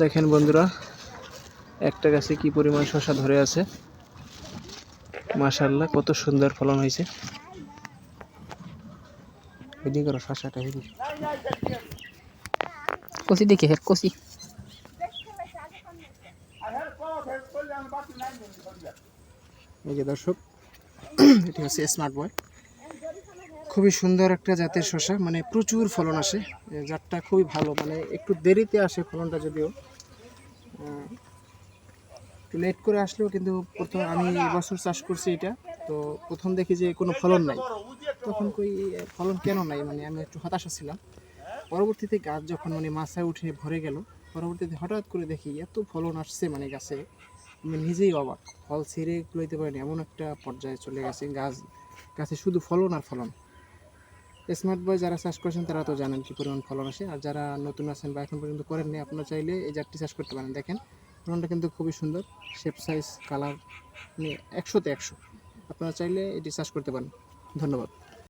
দেখেন বন্ধুরা একটা গাছে কি পরিমাণ শশা ধরে আছে। মাশাল্লাহ কত সুন্দর ফলন হয়েছে। করো শশাটা এদিকে। কষি দেখে হের কষি এই যে দর্শক এটি হচ্ছে স্মার্ট বয় খুবই সুন্দর একটা জাতের শসা মানে প্রচুর ফলন আসে। জাতটা খুবই ভালো মানে একটু দেরিতে আসে ফলনটা যদিও। লেট করে আসলেও কিন্তু প্রথম আমি এবছর চাষ করছি এটা, তো প্রথম দেখি যে কোনো ফলন নাই। তখন কই ফলন কেন নাই? মানে আমি একটু হতাশা ছিলাম। পরবর্তীতে গাছ যখন মানে মাথায় উঠে ভরে গেল, পরবর্তীতে হঠাৎ করে দেখি এত ফলন আসছে মানে গাছে, আমি নিজেই অবাক। ফল ছিঁড়ে লইতে পারিনি, এমন একটা পর্যায়ে চলে গেছে গাছ, গাছে শুধু ফলন আর ফলন। স্মার্ট বয় যারা চাষ করেছেন, তারা তো জানেন কি পরিমাণ ফলন আসে। আর যারা নতুন আছেন বা এখন পর্যন্ত করেননি আপনারা চাইলে এই জাতটি চাষ করতে পারেন। দেখেন ফলনটা কিন্তু খুবই সুন্দর। শেপ সাইজ কালার মানে একশোতে একশো। আপনারা চাইলে এটি চাষ করতে পারেন। ধন্যবাদ।